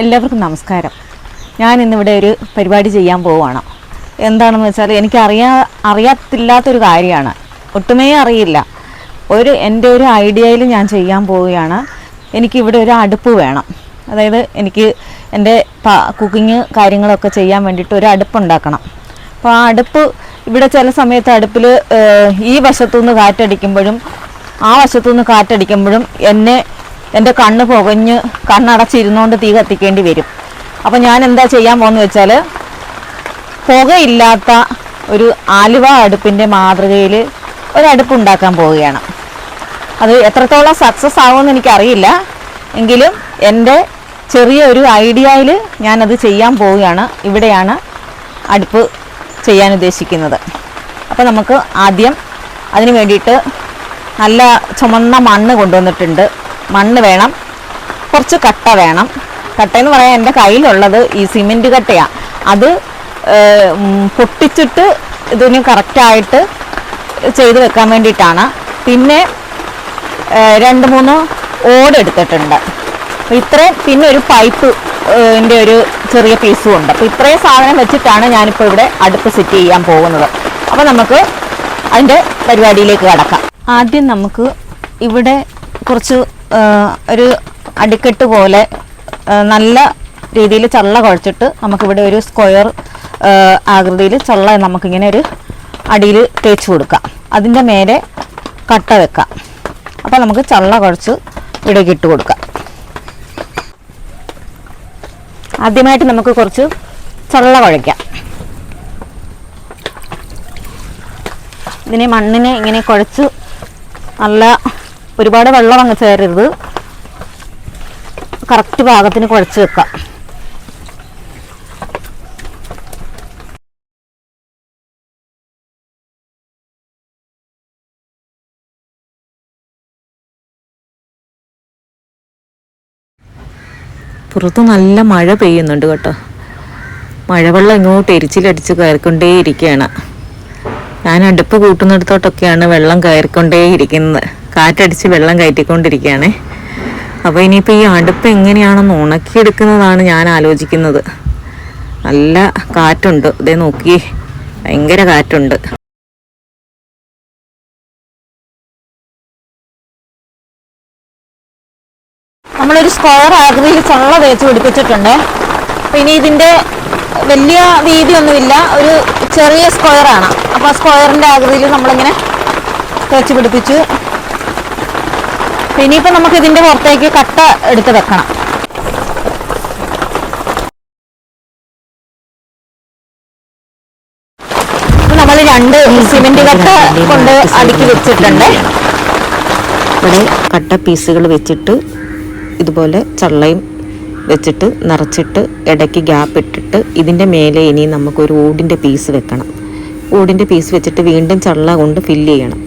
എല്ലാവർക്കും നമസ്കാരം. ഞാൻ ഇന്നിവിടെ ഒരു പരിപാടി ചെയ്യാൻ പോവുകയാണ് എന്താണെന്ന് വെച്ചാൽ എനിക്ക് അറിയാ അറിയാത്തില്ലാത്തൊരു കാര്യമാണ്. ഒട്ടുമേ അറിയില്ല. ഒരു എന്റെ ഒരു ഐഡിയയിൽ ഞാൻ ചെയ്യാൻ പോവുകയാണ്. എനിക്കിവിടെ ഒരു അടുപ്പ് വേണം. അതായത് എനിക്ക് എന്റെ കുക്കിങ് കാര്യങ്ങളൊക്കെ ചെയ്യാൻ വേണ്ടിയിട്ട് ഒരു അടുപ്പ് ഉണ്ടാക്കണം അപ്പോൾ ആ അടുപ്പ് ഇവിടെ ചില സമയത്ത് അടുപ്പിൽ ഈ വശത്തുനിന്ന് കാറ്റടിക്കുമ്പോഴും ആ വശത്തുനിന്ന് കാറ്റടിക്കുമ്പോഴും എന്നെ എന്റെ കണ്ണ് പുകഞ്ഞ് കണ്ണടച്ചിരുന്നുകൊണ്ട് തീ കത്തിക്കേണ്ടി വരും. അപ്പോൾ ഞാൻ എന്താ ചെയ്യാൻ പോകുന്നത് വെച്ചാൽ പുകയില്ലാത്ത ഒരു ആലുവ അടുപ്പിന്റെ മാതൃകയിൽ ഒരടുപ്പ് ഉണ്ടാക്കാൻ പോവുകയാണ്. അത് എത്രത്തോളം സക്സസ് ആവുമെന്ന് എനിക്കറിയില്ല. എങ്കിലും എന്റെ ചെറിയ ഒരു ഐഡിയയിൽ ഞാനത് ചെയ്യാൻ പോവുകയാണ്. ഇവിടെയാണ് അടുപ്പ് ചെയ്യാൻ ഉദ്ദേശിക്കുന്നത്. അപ്പോൾ നമുക്ക് ആദ്യം അതിന് വേണ്ടിയിട്ട് നല്ല ചുമന്ന മണ്ണ് കൊണ്ടുവന്നിട്ടുണ്ട്. മണ്ണ് വേണം കുറച്ച് കട്ട വേണം. കട്ട എന്ന് പറയാൻ എന്റെ കയ്യിലുള്ളത് ഈ സിമെന്റ് കട്ടയാണ് അത് പൊട്ടിച്ചിട്ട് ഇതിന് കറക്റ്റായിട്ട് ചെയ്ത് വെക്കാൻ വേണ്ടിയിട്ടാണ്. പിന്നെ രണ്ട് മൂന്ന് ഓട് എടുത്തിട്ടുണ്ട്. ഇത്രയും പിന്നെ ഒരു പൈപ്പ് ന്റെ ഒരു ചെറിയ പീസും ഉണ്ട്. അപ്പോൾ ഇത്രയും സാധനം വെച്ചിട്ടാണ് ഞാനിപ്പോൾ ഇവിടെ അടുപ്പ് സെറ്റ് ചെയ്യാൻ പോകുന്നത്. അപ്പോൾ നമുക്ക് അതിന്റെ പരിപാടിയിലേക്ക് കടക്കാം. ആദ്യം നമുക്ക് ഇവിടെ കുറച്ച് ഒരു അടിക്കെട്ട് പോലെ നല്ല രീതിയിൽ ചള്ള കുഴച്ചിട്ട് നമുക്കിവിടെ ഒരു സ്ക്വയർ ആകൃതിയിൽ ചള്ള നമുക്കിങ്ങനെ ഒരു അടിയിൽ തേച്ച് കൊടുക്കാം. അതിന്റെ മേലെ കട്ട വെക്കാം. അപ്പോൾ നമുക്ക് ചള്ള കുഴച്ച് ഇടയ്ക്ക് ഇട്ട് കൊടുക്കാം. ആദ്യമായിട്ട് നമുക്ക് കുറച്ച് ചള്ള കുഴയ്ക്കാം. ഇതിനെ മണ്ണിനെ ഇങ്ങനെ കുഴച്ച് നല്ല ഒരുപാട് വെള്ളം അങ്ങ് ചേരരുത്. കറക്റ്റ് പാകത്തിന് കുഴച്ച് വെക്കാം. പുറത്ത് നല്ല മഴ പെയ്യുന്നുണ്ട് കേട്ടോ. മഴവെള്ളം ഇങ്ങോട്ട് എരിച്ചിലടിച്ച് കയറിക്കൊണ്ടേയിരിക്കുകയാണ്. ഞാൻ അടുപ്പ് കൂട്ടുന്നിടത്തോട്ടൊക്കെയാണ് വെള്ളം കയറിക്കൊണ്ടേയിരിക്കുന്നത്. കാറ്റടിച്ച് വെള്ളം കയറ്റിക്കൊണ്ടിരിക്കുകയാണേ. അപ്പോൾ ഇനിയിപ്പോൾ ഈ അടുപ്പ് എങ്ങനെയാണെന്ന് ഉണക്കിയെടുക്കുന്നതാണ് ഞാൻ ആലോചിക്കുന്നത്. നല്ല കാറ്റുണ്ട്. ഇതേ നോക്കിയേ ഭയങ്കര കാറ്റുണ്ട്. നമ്മളൊരു സ്ക്വയർ ആകൃതിയിൽ ചള്ള തേച്ച് പിടിപ്പിച്ചിട്ടുണ്ട്. അപ്പം ഇനി ഇതിന്റെ വലിയ വീതിയൊന്നുമില്ല. ഒരു ചെറിയ സ്ക്വയറാണ്. അപ്പോൾ ആ സ്ക്വയറിന്റെ ആകൃതിയിൽ നമ്മളിങ്ങനെ തേച്ച് പിടിപ്പിച്ചു ഇനിയിപ്പോൾ നമുക്ക് ഇതിന്റെ പുറത്തേക്ക് കട്ട എടുത്ത് വെക്കണം. നമ്മൾ രണ്ട് സിമെന്റ് കട്ട കൊണ്ട് അടുക്കി വെച്ചിട്ടുണ്ട്. ഇവിടെ കട്ട പീസുകൾ വെച്ചിട്ട് ഇതുപോലെ ചള്ളയും വെച്ചിട്ട് നിറച്ചിട്ട് ഇടയ്ക്ക് ഗ്യാപ്പ് ഇട്ടിട്ട് ഇതിന്റെ മേലെ ഇനി നമുക്കൊരു ഓടിന്റെ പീസ് വെക്കണം. ഓടിന്റെ പീസ് വെച്ചിട്ട് വീണ്ടും ചള്ള കൊണ്ട് ഫില്ല് ചെയ്യണം.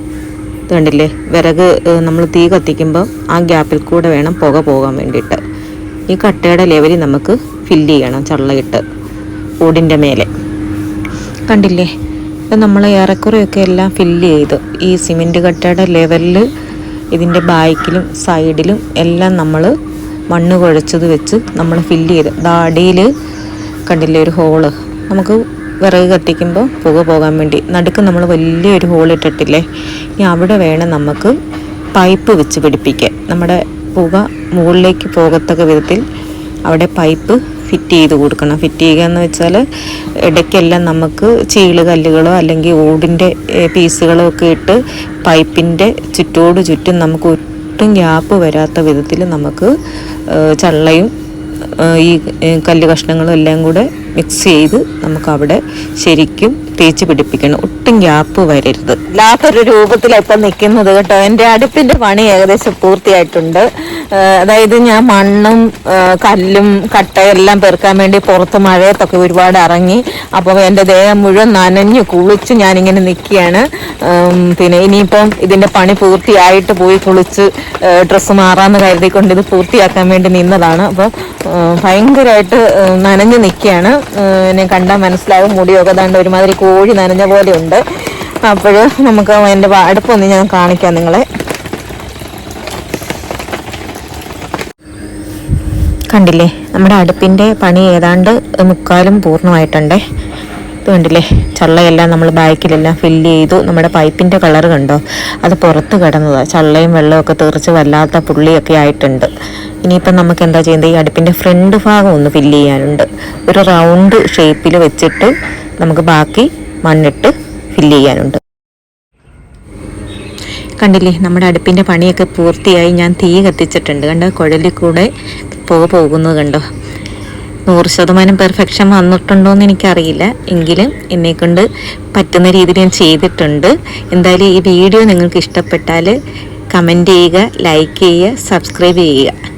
കണ്ടില്ലേ വിറക് നമ്മൾ തീ കത്തിക്കുമ്പോൾ ആ ഗ്യാപ്പിൽ കൂടെ വേണം പുക പോകാൻ വേണ്ടിയിട്ട്. ഈ കട്ടയുടെ ലെവലിൽ നമുക്ക് ഫില്ല് ചെയ്യണം ചള്ളയിട്ട് ഓടിന്റെ മേലെ. കണ്ടില്ലേ നമ്മൾ ഏറെക്കുറെയൊക്കെ എല്ലാം ഫില്ല് ചെയ്തു ഈ സിമെന്റ് കട്ടയുടെ ലെവലിൽ ഇതിന്റെ ബാക്കിലും സൈഡിലും എല്ലാം നമ്മൾ മണ്ണ് കുഴച്ചത് വെച്ച് നമ്മൾ ഫില്ല് ചെയ്ത് ദാടിയിൽ കണ്ടില്ലേ ഒരു ഹോൾ നമുക്ക് വിറക് കത്തിക്കുമ്പോൾ പുക പോകാൻ വേണ്ടി. നടുക്ക് നമ്മൾ വലിയൊരു ഹോൾ ഇട്ടിട്ടില്ലേ? ഇനി അവിടെ വേണം നമുക്ക് പൈപ്പ് വെച്ച് പിടിപ്പിക്കാൻ. നമ്മുടെ പുക മുകളിലേക്ക് പോകത്തക്ക വിധത്തിൽ അവിടെ പൈപ്പ് ഫിറ്റ് ചെയ്ത് കൊടുക്കണം. ഫിറ്റ് ചെയ്യുക എന്ന് വെച്ചാൽ ഇടയ്ക്കെല്ലാം നമുക്ക് ചീൾ കല്ലുകളോ അല്ലെങ്കിൽ ഓടിന്റെ പീസുകളോ ഒക്കെ ഇട്ട് പൈപ്പിന്റെ ചുറ്റോട് ചുറ്റും നമുക്ക് ഒട്ടും ഗ്യാപ്പ് വരാത്ത വിധത്തിൽ നമുക്ക് ചള്ളയും ഈ കല്ല് കഷ്ണങ്ങളും എല്ലാം കൂടെ മിക്സ് ചെയ്ത് നമുക്ക് അവിടെ ശരിക്കും തേച്ച് പിടിപ്പിക്കണം. ഒട്ടും ഗ്യാപ്പ് വരരുത്. വല്ലാത്തൊരു രൂപത്തിലാണ് ഇപ്പം നിൽക്കുന്നത് കേട്ടോ. എന്റെ അടുപ്പിന്റെ പണി ഏകദേശം പൂർത്തിയായിട്ടുണ്ട്. അതായത് ഞാൻ മണ്ണും കല്ലും കട്ടയെല്ലാം പെറുക്കാൻ വേണ്ടി പുറത്ത് മഴയത്തൊക്കെ ഒരുപാട് ഇറങ്ങി. അപ്പോൾ എന്റെ ദേഹം മുഴുവൻ നനഞ്ഞ് കുളിച്ച് ഞാനിങ്ങനെ നിൽക്കുകയാണ്. പിന്നെ ഇനിയിപ്പം ഇതിന്റെ പണി പൂർത്തിയായിട്ട് പോയി കുളിച്ച് ഡ്രസ്സ് മാറാമെന്ന് കരുതിക്കൊണ്ട് ഇത് പൂർത്തിയാക്കാൻ വേണ്ടി നിന്നതാണ്. അപ്പോൾ ഭയങ്കരമായിട്ട് നനഞ്ഞ് നിൽക്കുകയാണ്. എന്നെ കണ്ടാൽ മനസ്സിലാവും മുടിയൊക്കെ ദാണ്ട് ഒരുമാതിരി കോഴി നനഞ്ഞ പോലെ ഉണ്ട്. അപ്പോൾ നമുക്ക് എന്റെ അടുപ്പൊന്ന് ഞാൻ കാണിക്കാം നിങ്ങളെ. കണ്ടില്ലേ? നമ്മുടെ അടുപ്പിന്റെ പണി ഏതാണ്ട് മുക്കാലും പൂർണമായിട്ടുണ്ടേ. ഇത് കണ്ടില്ലേ? ചള്ളയെല്ലാം നമ്മൾ ബാക്കിലെല്ലാം ഫില്ല് ചെയ്തു. നമ്മുടെ പൈപ്പിന്റെ കളർ കണ്ടോ? അത് പുറത്ത് കിടന്നതാണ് ചള്ളയും വെള്ളമൊക്കെ തീർച്ച വല്ലാത്ത പുള്ളിയൊക്കെ ആയിട്ടുണ്ട്. ഇനിയിപ്പം നമുക്ക് എന്താ ചെയ്യുന്നത് ഈ അടുപ്പിന്റെ ഫ്രണ്ട് ഭാഗം ഒന്ന് ഫില്ല് ചെയ്യാനുണ്ട്. ഒരു റൗണ്ട് ഷേപ്പിൽ വെച്ചിട്ട് നമുക്ക് ബാക്കി മണ്ണിട്ട് ഫില്ല് ചെയ്യാനുണ്ട്. കണ്ടില്ലേ? നമ്മുടെ അടുപ്പിന്റെ പണിയൊക്കെ പൂർത്തിയായി. ഞാൻ തീ കത്തിച്ചിട്ടുണ്ട്. കണ്ടോ? കുഴലിൽ കൂടെ പുക പോകുന്നത് കണ്ടോ? നൂറ് ശതമാനം പെർഫെക്ഷൻ വന്നിട്ടുണ്ടോ എന്ന് എനിക്കറിയില്ല. എങ്കിലും എന്നെക്കൊണ്ട് പറ്റുന്ന രീതിയിൽ ഞാൻ ചെയ്തിട്ടുണ്ട്. എന്തായാലും ഈ വീഡിയോ നിങ്ങൾക്ക് ഇഷ്ടപ്പെട്ടാൽ കമന്റ് ചെയ്യുക ലൈക്ക് ചെയ്യുക സബ്സ്ക്രൈബ് ചെയ്യുക.